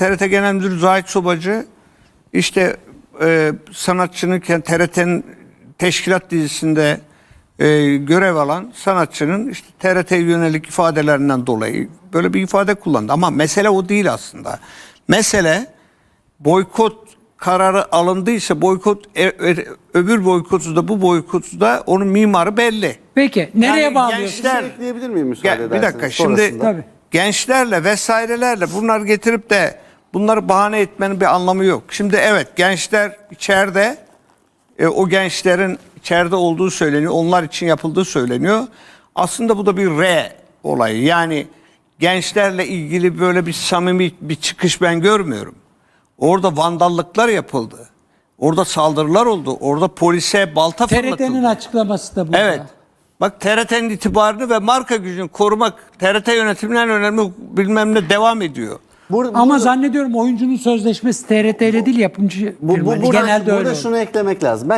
TRT Genel Müdürü Zahit Sobacı işte e, sanatçının TRT'nin teşkilat dizisinde e, görev alan sanatçının işte TRT'ye yönelik ifadelerinden dolayı böyle bir ifade kullandı. Ama mesele o değil aslında. Mesele boykot kararı alındıysa boykot e- e- öbür boykotu da bu boykotu da onun mimarı belli. Peki nereye Yani bağlıyorsun? gençler- Bir şey ekleyebilir miyim müsaade Gel, bir dakika şimdi? Tabii. gençlerle vesairelerle bunlar getirip de bunları bahane etmenin bir anlamı yok. Şimdi evet gençler içeride e, o gençlerin içeride olduğu söyleniyor. Onlar için yapıldığı söyleniyor. Aslında bu da bir R olayı. Yani gençlerle ilgili böyle bir samimi bir çıkış ben görmüyorum. Orada vandallıklar yapıldı. Orada saldırılar oldu. Orada polise balta fırlatıldı. TRT'nin açıklaması da burada. Evet. Bak TRT'nin itibarını ve marka gücünü korumak TRT yönetiminin en önemli bilmem ne devam ediyor. Bur- Ama burada- zannediyorum oyuncunun sözleşmesi TRT ile değil yapımcı bu, bu, firma. burada, Genelde burada öyle. şunu eklemek lazım. Ben